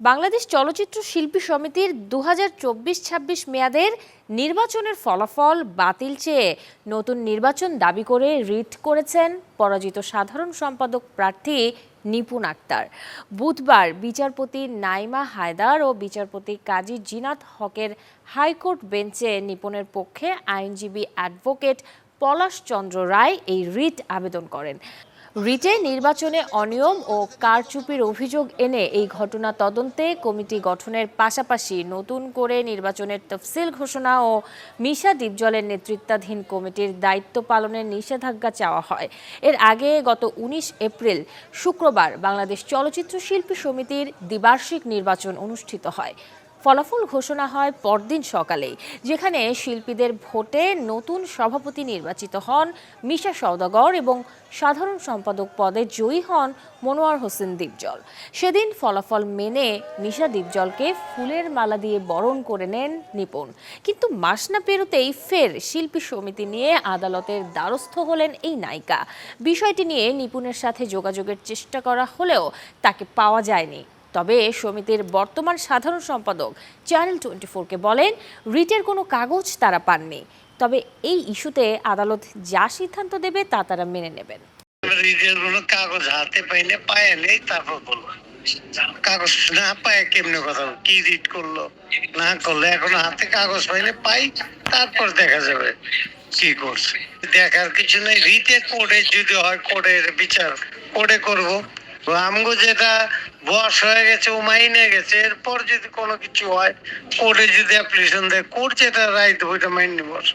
বাংলাদেশ চলচ্চিত্র শিল্পী সমিতির দু হাজার চব্বিশ ছাব্বিশ মেয়াদের নির্বাচনের ফলাফল বাতিল চেয়ে নতুন নির্বাচন দাবি করে রিট করেছেন পরাজিত সাধারণ সম্পাদক প্রার্থী নিপুণ আক্তার বুধবার বিচারপতি নাইমা হায়দার ও বিচারপতি কাজী জিনাত হকের হাইকোর্ট বেঞ্চে নিপুণের পক্ষে আইনজীবী অ্যাডভোকেট পলাশ চন্দ্র রায় এই রিট আবেদন করেন। রিটে নির্বাচনে অনিয়ম ও কারচুপির অভিযোগ এনে এই ঘটনা তদন্তে কমিটি গঠনের পাশাপাশি নতুন করে নির্বাচনের তফসিল ঘোষণা ও মিশা দ্বীপজলের নেতৃত্বাধীন কমিটির দায়িত্ব পালনের নিষেধাজ্ঞা চাওয়া হয়। এর আগে গত উনিশ এপ্রিল শুক্রবার বাংলাদেশ চলচ্চিত্র শিল্পী সমিতির দ্বিবার্ষিক নির্বাচন অনুষ্ঠিত হয়। ফলাফল ঘোষণা হয় পরদিন সকালেই, যেখানে শিল্পীদের ভোটে নতুন সভাপতি নির্বাচিত হন মিশা সওদাগর এবং সাধারণ সম্পাদক পদে জয়ী হন মনোয়ার হোসেন দীপজল। সেদিন ফলাফল মেনে মিশা দীপজলকে ফুলের মালা দিয়ে বরণ করে নেন নিপুণ। কিন্তু মাস না পেরোতেই ফের শিল্পী সমিতি নিয়ে আদালতের দ্বারস্থ হলেন এই নায়িকা। বিষয়টি নিয়ে নিপুণের সাথে যোগাযোগের চেষ্টা করা হলেও তাকে পাওয়া যায়নি। তবে সমিতির বর্তমান সাধারণ সম্পাদক চ্যানেল টোয়েন্টি ফোরকে বলেন, রিটের কোনো কাগজ তারা পাননি। তবে এই ইস্যুতে আদালত যা সিদ্ধান্ত দেবে তা তারা মেনে নেবেন। কাগজ কাগজ না পায়, কেমনে কথা কি রিড করল? না করল এখন হাতে কাগজ পাইলে পাই, তারপর দেখা যাবে কি করছে। দেখার কিছু নেই, রিটে কোর্টে যদি হয়, কোর্টের বিচার, কোর্টে করব। তো যেটা বস হয়ে গেছে, ও মাইনে গেছে, এরপর যদি কোনো কিছু হয় কোর্টে যদি অ্যাপ্লিকেশন দেয় কোর্ট যেটা রায় দেবো ওইটা মাইনে বস